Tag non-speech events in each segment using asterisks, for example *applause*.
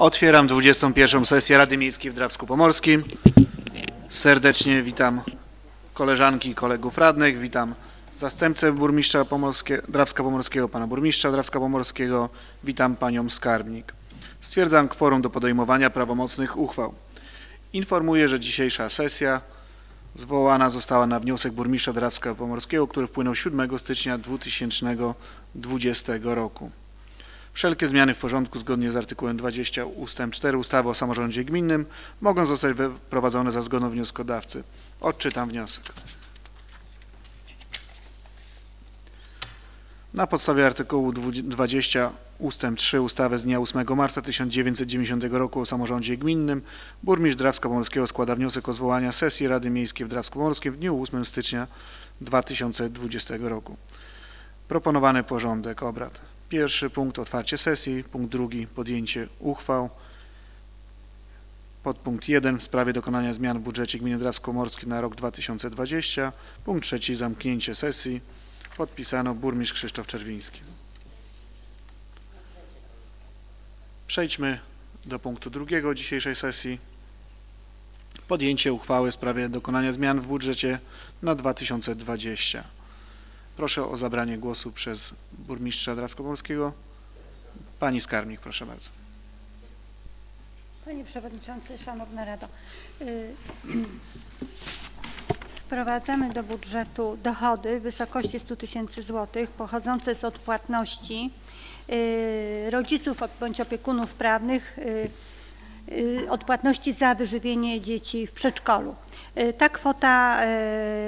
Otwieram 21. sesję Rady Miejskiej w Drawsku Pomorskim. Serdecznie witam koleżanki i kolegów radnych, witam zastępcę burmistrza Pomorskie, Drawska Pomorskiego, pana burmistrza Drawska Pomorskiego, witam panią skarbnik. Stwierdzam kworum do podejmowania prawomocnych uchwał. Informuję, że dzisiejsza sesja zwołana została na wniosek burmistrza Drawska Pomorskiego, który wpłynął 7 stycznia 2020 roku. Wszelkie zmiany w porządku zgodnie z artykułem 20 ust. 4 ustawy o samorządzie gminnym mogą zostać wprowadzone za zgodą wnioskodawcy. Odczytam wniosek. Na podstawie artykułu 20 ust. 3 ustawy z dnia 8 marca 1990 roku o samorządzie gminnym burmistrz Drawska Pomorskiego składa wniosek o zwołanie sesji Rady Miejskiej w Drawsku Pomorskim w dniu 8 stycznia 2020 roku. Proponowany porządek obrad. Pierwszy punkt otwarcie sesji, punkt drugi podjęcie uchwał. Podpunkt 1 w sprawie dokonania zmian w budżecie gminy Drawsko-Morskie na rok 2020. Punkt trzeci zamknięcie sesji. Podpisano burmistrz Krzysztof Czerwiński. Przejdźmy do punktu drugiego dzisiejszej sesji. Podjęcie uchwały w sprawie dokonania zmian w budżecie na 2020. Proszę o zabranie głosu przez burmistrza Drawsko-Pomorskiego. Pani skarbnik, proszę bardzo. Panie Przewodniczący, Szanowna Rado. y, *clears throat* Wprowadzamy do budżetu dochody w wysokości 100 tysięcy złotych pochodzące z odpłatności y, rodziców bądź opiekunów prawnych y, odpłatności za wyżywienie dzieci w przedszkolu. Y, Ta kwota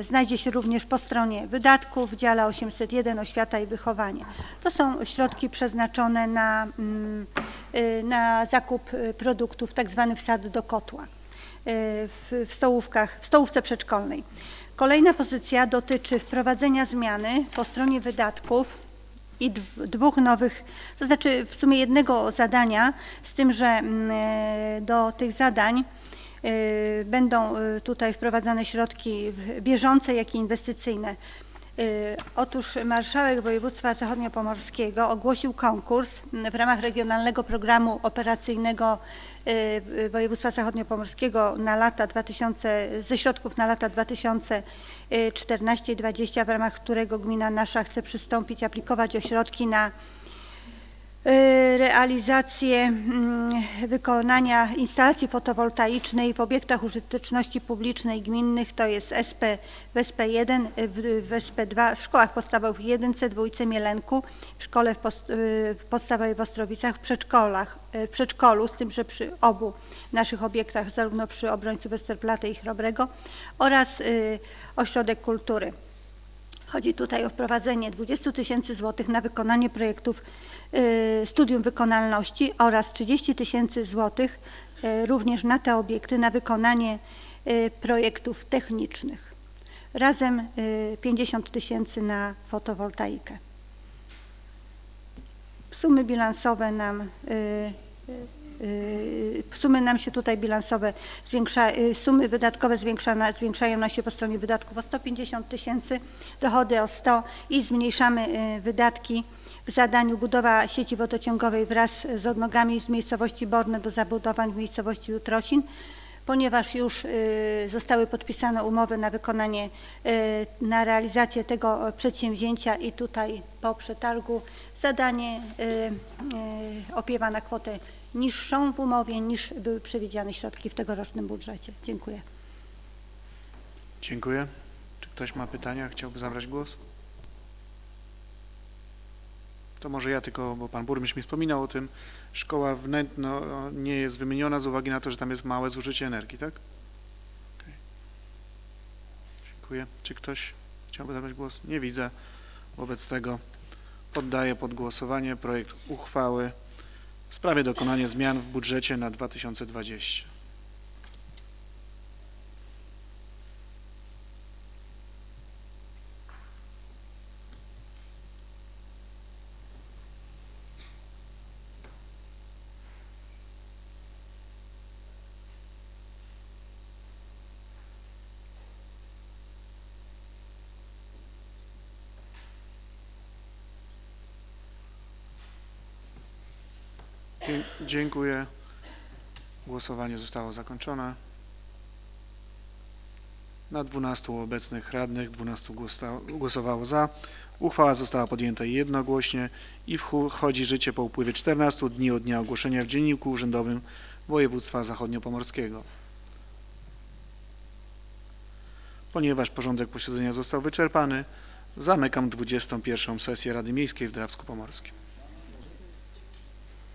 y, znajdzie się również po stronie wydatków w dziale 801 Oświata i Wychowanie. To są środki przeznaczone na, mm, y, na zakup y, produktów, tak zwany wsad do kotła y, w stołówkach, w stołówce przedszkolnej. Kolejna pozycja dotyczy wprowadzenia zmiany po stronie wydatków i dw- dwóch nowych, to znaczy w sumie jednego zadania, z tym, że mm, e, do tych zadań e, będą e, tutaj wprowadzane środki bieżące, jak i inwestycyjne. E, Otóż marszałek województwa zachodniopomorskiego ogłosił konkurs m, w ramach regionalnego programu operacyjnego e, województwa zachodniopomorskiego na lata 2000, ze środków na lata 2014 i 2020, w ramach którego gmina nasza chce przystąpić, aplikować o środki na realizację mm, wykonania instalacji fotowoltaicznej w obiektach użyteczności publicznej gminnych, to jest SP, w SP1, w, w SP2, w szkołach podstawowych 1, 2 Mielenku, w szkole w, post, y, w podstawowej w Ostrowicach, w przedszkolach, y, w przedszkolu, z tym, że przy obu naszych obiektach, zarówno przy Obrońcu Westerplatte i Chrobrego oraz y, Ośrodek Kultury. Chodzi tutaj o wprowadzenie 20 tysięcy złotych na wykonanie projektów y, studium wykonalności oraz 30 tysięcy złotych y, również na te obiekty na wykonanie y, projektów technicznych. Razem y, 50 tysięcy na fotowoltaikę. Sumy bilansowe nam sumy nam się tutaj bilansowe zwiększa, y, sumy wydatkowe zwiększana, zwiększają nam się po stronie wydatków o 150 tysięcy, dochody o 100 i zmniejszamy y, wydatki w zadaniu budowa sieci wodociągowej wraz z odnogami z miejscowości Borne do zabudowań w miejscowości Jutrosin ponieważ już y, zostały podpisane umowy na wykonanie, y, na realizację tego przedsięwzięcia i tutaj po przetargu zadanie y, y, opiewa na kwotę niższą w umowie niż były przewidziane środki w tegorocznym budżecie. Dziękuję. Dziękuję. Czy ktoś ma pytania? Chciałby zabrać głos? To może ja tylko, bo pan burmistrz mi wspominał o tym. Szkoła wnętrza nie jest wymieniona z uwagi na to, że tam jest małe zużycie energii, tak? Okej. Dziękuję. Czy ktoś chciałby zabrać głos? Nie widzę. Wobec tego poddaję pod głosowanie projekt uchwały w sprawie dokonania zmian w budżecie na 2020. Dziękuję. Głosowanie zostało zakończone. Na 12 obecnych radnych 12 głosa- głosowało za. Uchwała została podjęta jednogłośnie i wchodzi w życie po upływie 14 dni od dnia ogłoszenia w Dzienniku Urzędowym Województwa Zachodniopomorskiego. Ponieważ porządek posiedzenia został wyczerpany, zamykam 21. sesję Rady Miejskiej w Drawsku Pomorskim.